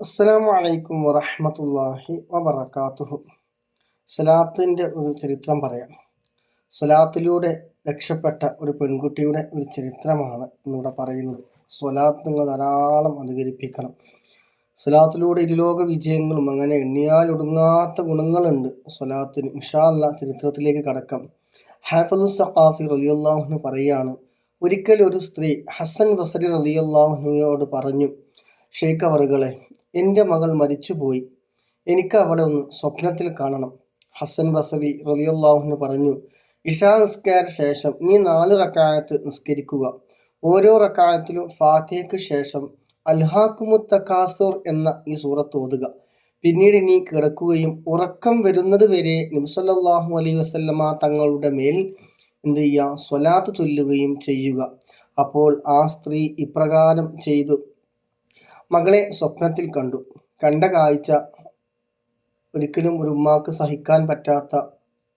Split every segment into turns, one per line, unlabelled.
അസ്സലാമു അലൈക്കും വറഹമത്തല്ലാഹി വബർക്കാത്തുഹു സലാത്തിന്റെ ഒരു ചരിത്രം പറയാം. സ്വലാത്തിലൂടെ രക്ഷപ്പെട്ട ഒരു പെൺകുട്ടിയുടെ ഒരു ചരിത്രമാണ് ഇന്നിവിടെ പറയുന്നത്. സ്വലാത്ത് നിങ്ങൾ ധാരാളം അധികരിപ്പിക്കണം സ്വലാത്തിലൂടെ ഇരുലോക വിജയങ്ങളും അങ്ങനെ എണ്ണിയാൽ ഒടുങ്ങാത്ത ഗുണങ്ങളുണ്ട് സ്വലാത്തിന് ഇഷാല്ല ചരിത്രത്തിലേക്ക് കടക്കാം. ഹാഫലു സഖാഫി റലിയല്ലാഹുന് പറയുകയാണ് ഒരിക്കൽ ഒരു സ്ത്രീ ഹസൻ ബസരി റലിയല്ലാഹുനോട് പറഞ്ഞു ഷെയ്ഖ് അവറുകളെ എന്റെ മകൾ മരിച്ചുപോയി. എനിക്ക് അവളെ ഒന്ന് സ്വപ്നത്തിൽ കാണണം. ഹസൻ ബസവി റലിയല്ലാഹുന്ന് പറഞ്ഞു ഇഷാ നിസ്കാര ശേഷം നീ നാല് റക്കായത്ത് നിസ്കരിക്കുക. ഓരോ റക്കായത്തിലും ഫാത്തിഹയ്ക്ക് ശേഷം അൽഹാക്കുമുത്തക്കാസുർ എന്ന ഈ സൂറത്ത് ഓതുക. പിന്നീട് നീ കിടക്കുകയും ഉറക്കം വരുന്നത് വരെ നിംസല്ലാഹു അലൈ വസ്ലമ തങ്ങളുടെ മേൽ എന്ത് ചെയ്യുക? സ്വലാത്ത് ചൊല്ലുകയും ചെയ്യുക. അപ്പോൾ ആ സ്ത്രീ ഇപ്രകാരം ചെയ്തു മകളെ സ്വപ്നത്തിൽ കണ്ടു. കണ്ട കാഴ്ച ഒരിക്കലും ഒരു ഉമ്മാക്ക് സഹിക്കാൻ പറ്റാത്ത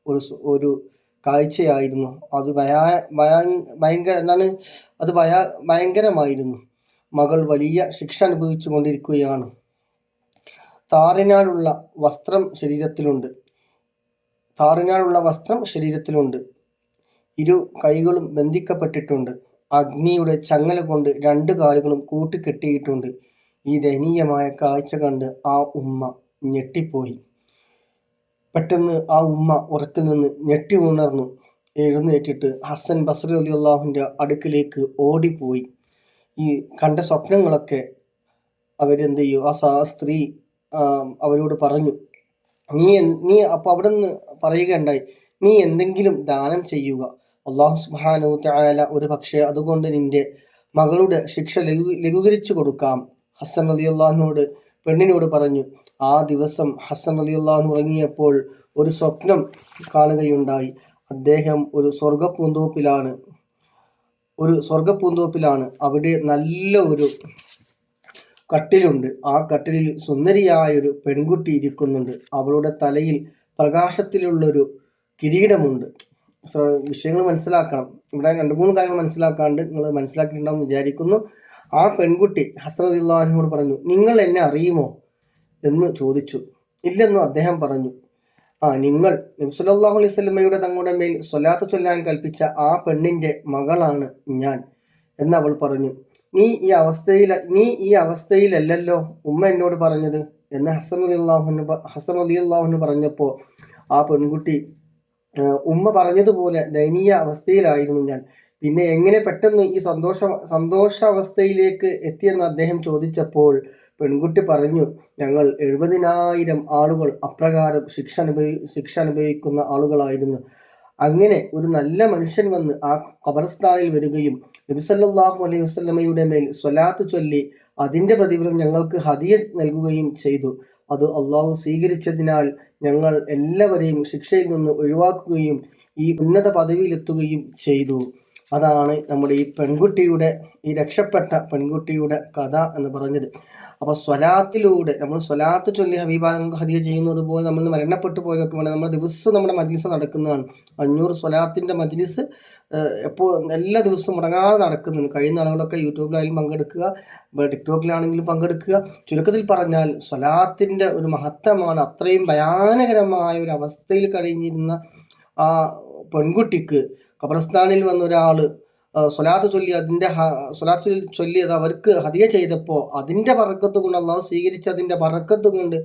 ഒരു ഒരു കാഴ്ചയായിരുന്നു. അത് ഭയാ ഭയങ്കര എന്താണ്? അത് ഭയാ ഭയങ്കരമായിരുന്നു. മകൾ വലിയ ശിക്ഷ അനുഭവിച്ചു കൊണ്ടിരിക്കുകയാണ്. താറിനാലുള്ള വസ്ത്രം ശരീരത്തിലുണ്ട്. താറിനാലുള്ള വസ്ത്രം ശരീരത്തിലുണ്ട്. ഇരു കൈകളും ബന്ധിക്കപ്പെട്ടിട്ടുണ്ട്. അഗ്നിയുടെ ചങ്ങല കൊണ്ട് രണ്ട് കാലുകളും കൂട്ടിക്കെട്ടിയിട്ടുണ്ട്. ഈ ദയനീയമായ കാഴ്ച കണ്ട് ആ ഉമ്മ ഞെട്ടിപ്പോയി. പെട്ടെന്ന് ആ ഉമ്മ ഉറക്കിൽ നിന്ന് ഞെട്ടി ഉണർന്നു. എഴുന്നേറ്റിട്ട് ഹസൻ ബസറി അലി അള്ളാഹുവിന്റെ അടുക്കിലേക്ക് ഓടിപ്പോയി. ഈ കണ്ട സ്വപ്നങ്ങളൊക്കെ അവരെന്ത് ചെയ്യും? ആ സ്ത്രീ അവരോട് പറഞ്ഞു നീ നീ അപ്പോൾ അവിടെ നിന്ന് പറയുകയുണ്ടായി. നീ എന്തെങ്കിലും ദാനം ചെയ്യുക. അള്ളാഹു സുബാനു തായാല ഒരു പക്ഷേ അതുകൊണ്ട് നിന്റെ മകളുടെ ശിക്ഷ ലഘു ലഘൂകരിച്ചു കൊടുക്കാം. ഹസൻ അലി അള്ളാഹിനോട് പെണ്ണിനോട് പറഞ്ഞു ആ ദിവസം ഹസൻ അലി അള്ളാഹു ഉറങ്ങിയപ്പോൾ ഒരു സ്വപ്നം കാണുകയുണ്ടായി. അദ്ദേഹം ഒരു സ്വർഗപ്പൂന്തോപ്പിലാണ് ഒരു സ്വർഗപ്പൂന്തോപ്പിലാണ് അവിടെ നല്ല ഒരു കട്ടിലുണ്ട്. ആ കട്ടിലിൽ സുന്ദരിയായ ഒരു പെൺകുട്ടി ഇരിക്കുന്നുണ്ട്. അവളുടെ തലയിൽ പ്രകാശത്തിലുള്ളൊരു കിരീടമുണ്ട്. വിഷയങ്ങൾ മനസ്സിലാക്കണം. ഇവിടെ രണ്ട് മൂന്ന് കാര്യങ്ങൾ മനസ്സിലാക്കാണ്ട് നിങ്ങൾ മനസ്സിലാക്കിയിട്ടുണ്ടാവും വിചാരിക്കുന്നു. ആ പെൺകുട്ടി ഹസറദിള്ളാഹിനോട് പറഞ്ഞു നിങ്ങൾ എന്നെ അറിയുമോ? എന്ന് ചോദിച്ചു. ഇല്ലെന്നും അദ്ദേഹം പറഞ്ഞു ആ നിങ്ങൾ നബ്സലാഹു അലൈഹി തങ്ങളുടെ മേൽ സ്വലാത്ത് ചൊല്ലാൻ കൽപ്പിച്ച ആ പെണ്ണിന്റെ മകളാണ് ഞാൻ. എന്ന് അവൾ പറഞ്ഞു നീ ഈ അവസ്ഥയിൽ നീ ഈ അവസ്ഥയിലല്ലല്ലോ ഉമ്മ എന്നോട് പറഞ്ഞത്? എന്ന് ഹസൻ അലി അള്ളാഹുന് ഹസൻ അലി അള്ളാഹുന് പറഞ്ഞപ്പോൾ ആ പെൺകുട്ടി ഉമ്മ പറഞ്ഞതുപോലെ ദയനീയ അവസ്ഥയിലായിരുന്നു ഞാൻ. പിന്നെ എങ്ങനെ പെട്ടെന്ന് ഈ സന്തോഷ സന്തോഷാവസ്ഥയിലേക്ക് എത്തിയെന്ന് അദ്ദേഹം ചോദിച്ചപ്പോൾ പെൺകുട്ടി പറഞ്ഞു ഞങ്ങൾ എഴുപതിനായിരം ആളുകൾ അപ്രകാരം ശിക്ഷ അനുഭവി ശിക്ഷ അനുഭവിക്കുന്ന ആളുകളായിരുന്നു. അങ്ങനെ ഒരു നല്ല മനുഷ്യൻ വന്ന് ആ ഖബർസ്ഥാനിൽ വരികയും നബിസല്ലാഹു അലൈഹി വസ്ലമയുടെ മേൽ സ്വലാത്ത് ചൊല്ലി അതിന്റെ പ്രതിഫലം ഞങ്ങൾക്ക് ഹദിയ നൽകുകയും ചെയ്തു. അത് അള്ളാഹു സ്വീകരിച്ചതിനാൽ ഞങ്ങൾ എല്ലാവരെയും ശിക്ഷയിൽ നിന്ന് ഒഴിവാക്കുകയും ഈ ഉന്നത പദവിയിലെത്തുകയും ചെയ്തു. അതാണ് നമ്മുടെ ഈ പെൺകുട്ടിയുടെ ഈ രക്ഷപ്പെട്ട പെൺകുട്ടിയുടെ കഥ എന്ന് പറഞ്ഞത്. അപ്പോൾ സ്വലാത്തിലൂടെ നമ്മൾ സ്വലാത്ത് ചൊല്ലി ഹബീബാങ് ഹദിയ ചെയ്യുന്നത് പോലെ നമ്മൾ മരണപ്പെട്ടു പോയതൊക്കെ വേണം. നമ്മൾ ദിവസം നമ്മുടെ മജ്ലിസ് നടക്കുന്നതാണ്. അഞ്ഞൂറ് സ്വലാത്തിന്റെ മജ്ലിസ് എപ്പോൾ എല്ലാ ദിവസവും മുടങ്ങാതെ നടക്കുന്നുണ്ട്. കഴിയുന്ന ആളുകളൊക്കെ യൂട്യൂബിലായാലും പങ്കെടുക്കുക ടിക്ടോക്കിലാണെങ്കിലും പങ്കെടുക്കുക. ചുരുക്കത്തിൽ പറഞ്ഞാൽ സ്വലാത്തിന്റെ ഒരു മഹത്വമാണ് അത്രയും ഭയാനകരമായ ഒരു അവസ്ഥയിൽ കഴിഞ്ഞിരുന്ന ആ പെൺകുട്ടിക്ക് ഖബർസ്ഥാനിൽ വന്ന ഒരാൾ സ്വലാത്ത് ചൊല്ലി അതിന്റെ സ്വലാത്ത് ചൊല്ലിയത് അവർക്ക് ഹതിയ ചെയ്തപ്പോൾ അതിന്റെ പറക്കത്ത് കൊണ്ട് അള്ളാഹു സ്വീകരിച്ച അതിന്റെ പറക്കത്ത് കൊണ്ട്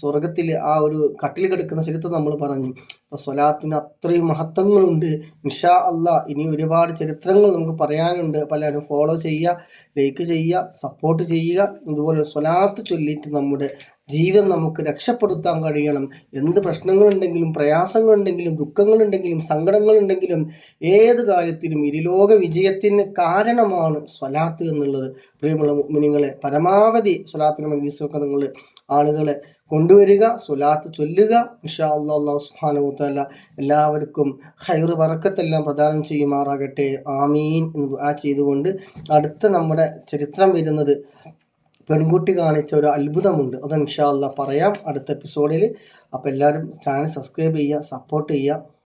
സ്വർഗത്തിൽ ആ ഒരു കട്ടിൽ കിടക്കുന്ന സ്ഥലത്ത് നമ്മൾ പറഞ്ഞു. അപ്പോൾ സ്വലാത്തിന് അത്രയും മഹത്വങ്ങളുണ്ട്. നിഷാ അള്ളാ ഇനി ഒരുപാട് ചരിത്രങ്ങൾ നമുക്ക് പറയാനുണ്ട്. പലരും ഫോളോ ചെയ്യുക ലൈക്ക് ചെയ്യുക സപ്പോർട്ട് ചെയ്യുക. ഇതുപോലെ സ്വലാത്ത് ചൊല്ലിയിട്ട് നമ്മുടെ ജീവൻ നമുക്ക് രക്ഷപ്പെടുത്താൻ കഴിയണം. എന്ത് പ്രശ്നങ്ങളുണ്ടെങ്കിലും പ്രയാസങ്ങളുണ്ടെങ്കിലും ദുഃഖങ്ങളുണ്ടെങ്കിലും സങ്കടങ്ങളുണ്ടെങ്കിലും ഏത് കാര്യത്തിലും ഇരുലോക വിജയത്തിന് കാരണമാണ് സ്വലാത്ത് എന്നുള്ളത്. പ്രിയമുള്ള മുനിങ്ങളെ പരമാവധി സ്വലാത്തിന് മജീസൊക്കെ നിങ്ങൾ ആളുകളെ കൊണ്ടുവരിക സ്വലാത്ത് ചൊല്ലുക. ഇഷാ അള്ളാഹ് സുഹാനുത്തല്ല എല്ലാവർക്കും ഹൈറ് വറക്കത്തെല്ലാം പ്രദാനം ചെയ്യുമാറാകട്ടെ. ആമീൻ എന്ന് ആ ചെയ്തുകൊണ്ട് അടുത്ത നമ്മുടെ ചരിത്രം വരുന്നത് പെൺകുട്ടി കാണിച്ച ഒരു അത്ഭുതമുണ്ട്. അത് ഇൻഷാല്ല പറയാം അടുത്ത എപ്പിസോഡിൽ അപ്പോൾ എല്ലാവരും ചാനൽ സബ്സ്ക്രൈബ് ചെയ്യുക സപ്പോർട്ട് ചെയ്യുക.